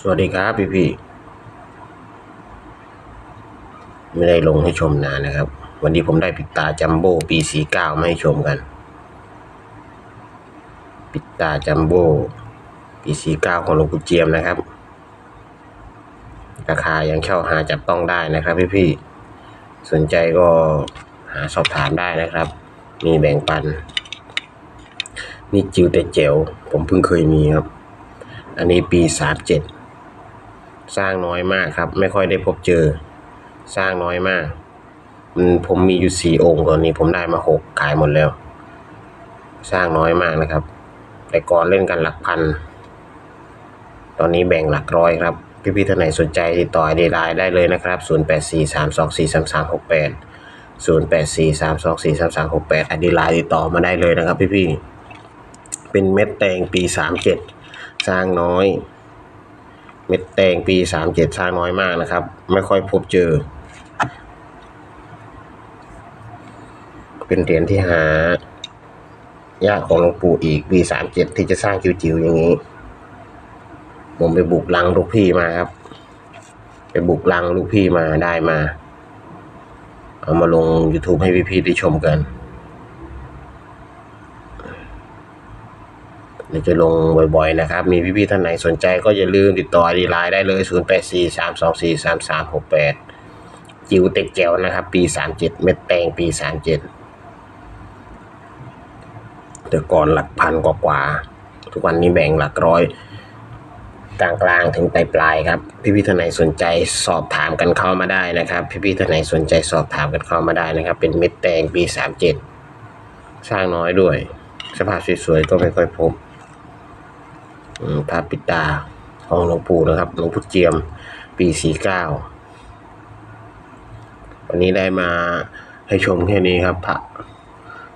สวัสดีครับพี่พี่ไม่ได้ลงให้ชมนานนะครับ วันนี้ผมได้ปิดตาจัมโบ้ปีสีเก้ามาให้ชมกัน ปิดตาจัมโบ้ปีสีเก้าของหลวงปู่เจียมนะครับ ราคายังเช่าหาจับต้องได้นะครับ พี่พี่สนใจก็หาสอบถามได้นะครับ มีแบ่งปันนี่จิวแต่เจ๋วผมเพิ่งเคยมีครับ อันนี้ปีสามเจ็ด สร้างน้อยมากครับ ไม่ค่อยได้พบเจอ สร้างน้อยมากมันผมมีอยู่สี่องค์ตอนนี้ผมได้มาหกขายหมดแล้ว สร้างน้อยมากนะครับ แต่ก่อนเล่นกันหลักพัน ตอนนี้แบ่งหลักร้อยครับ พี่พี่ๆท่านไหนสนใจติดต่อดีไลน์ได้เลยนะครับ0 8 4 3 2 4 3 3 6 8 0 8 4 3 2 4 3 3 6 8อดีไลน์ติดต่อมาได้เลยนะครับพี่พี่ๆเป็นเม็ดแตงปีสามเจ็ดสร้างน้อย เม็ดแตงปีสามเจ็ดสร้างน้อยมากนะครับ ไม่ค่อยพบเจอ เป็นเหรียญที่หายากของหลวงปู่อีกปีสามเจ็ดที่จะสร้างจิ๋วๆอย่างนี้ ผมไปบุกลังลูกพี่มาครับ ไปบุกลังลูกพี่มาได้มา เอามาลง YouTube ให้พี่ๆได้ชมกัน เดี๋ยวจะลงบ่อยๆนะครับ มีพี่ๆท่านไหนสนใจก็อย่าลืมติดต่อดีไลน์ได้เลย 0 8 4 3 2 4 3 3 6 8 จิวเต็กแจวนะครับ ปี 37 เม็ดแตงปี 37 แต่ก่อนหลักพันกว่าๆทุกวันนี้แบ่งหลักร้อยกลางๆถึงปลายๆครับ พี่ๆท่านไหนสนใจสอบถามกันเข้ามาได้นะครับ พี่ๆท่านไหนสนใจสอบถามกันเข้ามาได้นะครับ เป็นเม็ดแตงปี37สร้างน้อยด้วย สภาพสวยๆก็ไม่ค่อยพบ พระปิดตาของหลวงปู่นะครับหลวงปู่เจียม ปีสี่เก้าวันนี้ได้มาให้ชมแค่นี้ครับพระ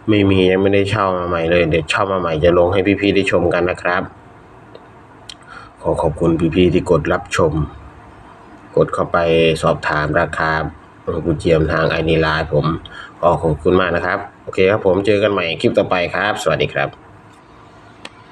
ไม่มียังไม่ได้เช่ามาใหม่เลย เดี๋ยวเช่ามาใหม่จะลงให้พี่ๆได้ชมกันนะครับ ขอขอบคุณพี่ๆที่กดรับชม กดเข้าไปสอบถามราคาหลวงปู่เจียมทางไอนีไลน์ผมขอขอบคุณมากนะครับ โอเคครับผมเจอกันใหม่คลิปต่อไปครับ สวัสดีครับ